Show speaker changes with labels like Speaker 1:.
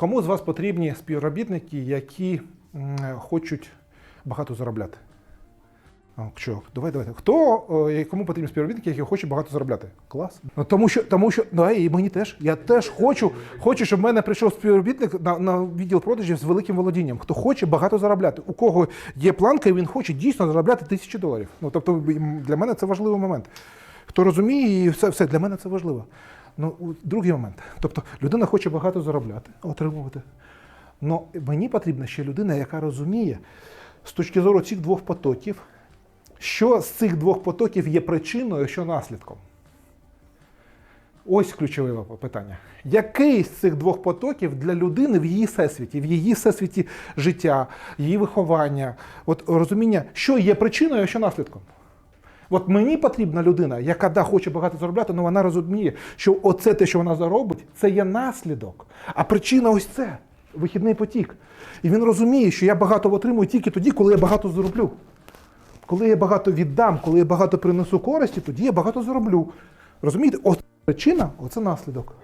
Speaker 1: Кому з вас потрібні співробітники, які хочуть багато заробляти? Що? Давай, давайте. Хто кому потрібні співробітники, які хочуть багато заробляти? Клас. Ну, тому що, тому що ну, і мені теж. Я теж хочу, хочу, щоб в мене прийшов співробітник на, на відділ продажів з великим володінням. Хто хоче багато заробляти. У кого є планка, і він хоче дійсно заробляти тисячі доларів. Ну, тобто, для мене це важливий момент. Хто розуміє, і все, все для мене це важливо. Ну, другий момент. Тобто, людина хоче багато заробляти, отримувати. Ну, мені потрібна ще людина, яка розуміє з точки зору цих двох потоків, що з цих двох потоків є причиною, що наслідком. Ось ключове питання. Який з цих двох потоків для людини в її всесвіті, в її всесвіті життя, її виховання, от розуміння, що є причиною, а що наслідком? От мені потрібна людина, яка да, хоче багато заробляти, але вона розуміє, що оце те, що вона заробить, це є наслідок. А причина ось це вихідний потік. І він розуміє, що я багато отримую тільки тоді, коли я багато зароблю. Коли я багато віддам, коли я багато принесу користі, тоді я багато зароблю. Розумієте, ось причина, оце наслідок.